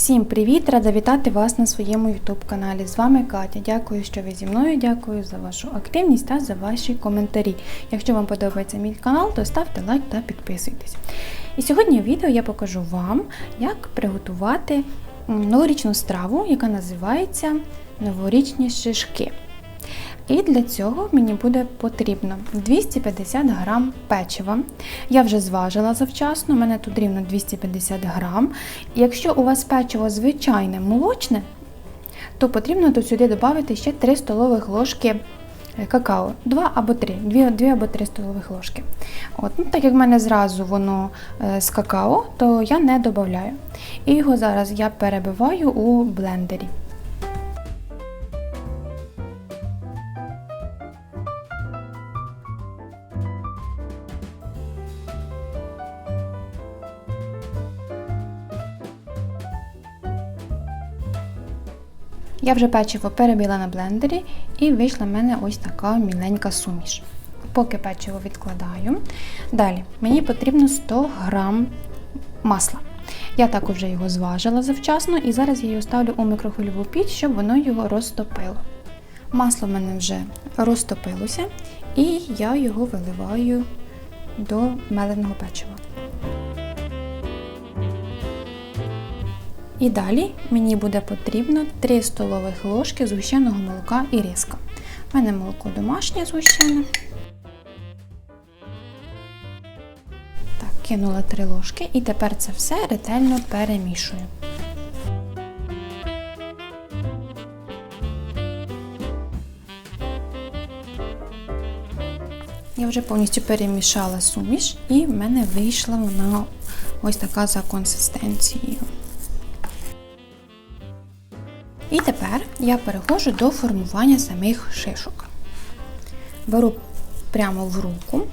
Всім привіт! Рада вітати вас на своєму YouTube каналі. З вами Катя. Дякую, що ви зі мною. Дякую за вашу активність та за ваші коментарі. Якщо вам подобається мій канал, то ставте лайк та підписуйтесь. І сьогодні в відео я покажу вам, як приготувати новорічну страву, яка називається новорічні шишки. І для цього мені буде потрібно 250 грам печива. Я вже зважила завчасно, у мене тут рівно 250 грам. Якщо у вас печиво звичайне молочне, то потрібно тут сюди додати ще 3 столових ложки е, какао. 2 або 3, 2, 2 або 3 столових ложки. От, ну, так як в мене зразу воно е, з какао, то я не додаю. І його зараз я перебиваю у блендері. Я вже печиво перебила на блендері і вийшла в мене ось така міленька суміш. Поки печиво відкладаю. Далі мені потрібно 100 грам масла. Я також вже його зважила завчасно і зараз я його ставлю у мікрохвильову піч, щоб воно його розтопило. Масло в мене вже розтопилося, і я його виливаю до меленого печива. І далі мені буде потрібно 3 столових ложки згущеного молока і різка. У мене молоко домашнє згущене. Так, кинула 3 ложки і тепер це все ретельно перемішую. Я вже повністю перемішала суміш, і в мене вийшла вона ось така за консистенцією. І тепер я переходжу до формування самих шишок. Беру прямо в руку.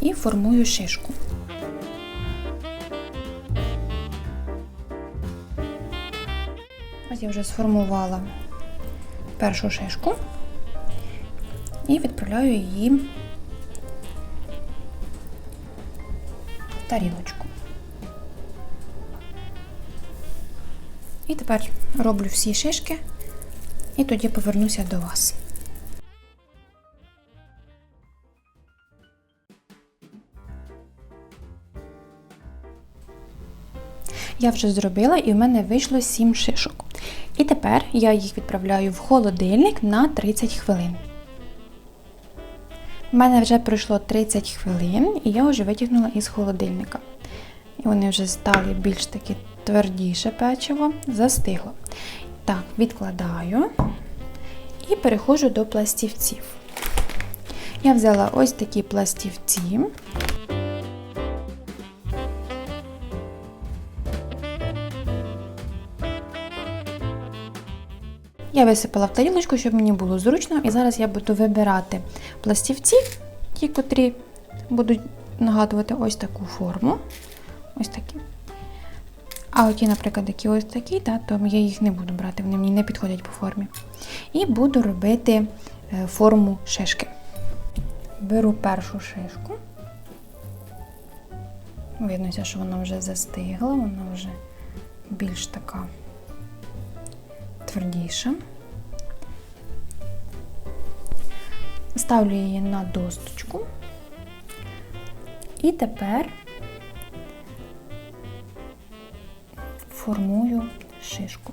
І формую шишку. Ось я вже сформувала першу шишку і відправляю її в тарілочку. І тепер роблю всі шишки і тоді повернуся до вас. Я вже зробила і в мене вийшло 7 шишок. І тепер я їх відправляю в холодильник на 30 хвилин. У мене вже пройшло 30 хвилин, і я вже витягнула із холодильника. І вони вже стали більш таки твердіше печиво, застигло. Так, відкладаю і переходжу до пластівців. Я взяла ось такі пластівці. Я висипала в тарілочку, щоб мені було зручно, і зараз я буду вибирати пластівці, ті, котрі будуть нагадувати ось таку форму. Ось такі. А оті, наприклад, які ось такі, та, то я їх не буду брати, вони мені не підходять по формі. І буду робити е, форму шишки. Беру першу шишку. Виднося, що вона вже застигла, вона вже більш така твердіша. Ставлю її на досточку. І тепер формую шишку.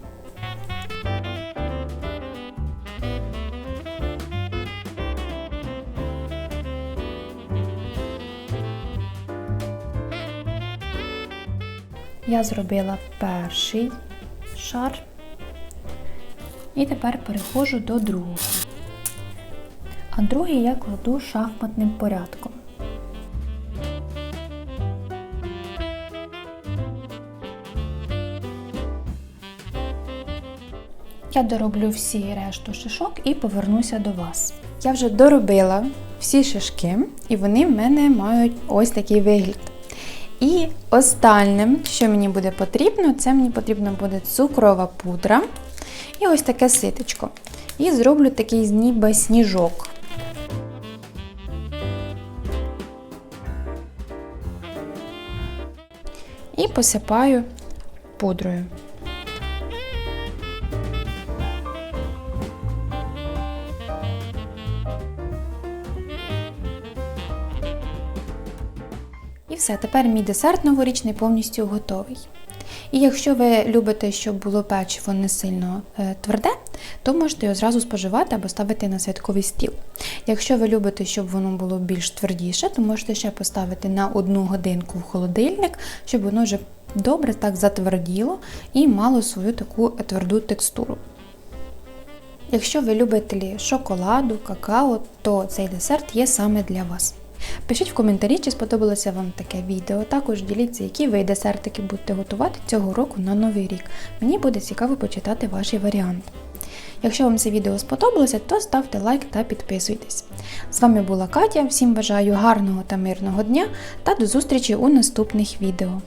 Я зробила перший шар і тепер переходжу до другого. А другий я кладу шахматним порядком. Я дороблю всі решту шишок і повернуся до вас. Я вже доробила всі шишки, і вони в мене мають ось такий вигляд. І останнім, що мені буде потрібно, це мені потрібна буде цукрова пудра і ось таке ситечко. І зроблю такий ніби сніжок. і посипаю пудрою. Все, тепер мій десерт новорічний повністю готовий. І якщо ви любите, щоб було печиво не сильно е, тверде, то можете його зразу споживати або ставити на святковий стіл. Якщо ви любите, щоб воно було більш твердіше, то можете ще поставити на одну годинку в холодильник, щоб воно вже добре так затверділо і мало свою таку тверду текстуру. Якщо ви любителі шоколаду, какао, то цей десерт є саме для вас. Пишіть в коментарі, чи сподобалося вам таке відео. Також діліться, які ви десертики будете готувати цього року на новий рік. Мені буде цікаво почитати ваші варіанти. Якщо вам це відео сподобалося, то ставте лайк та підписуйтесь. З вами була Катя. Всім бажаю гарного та мирного дня та до зустрічі у наступних відео.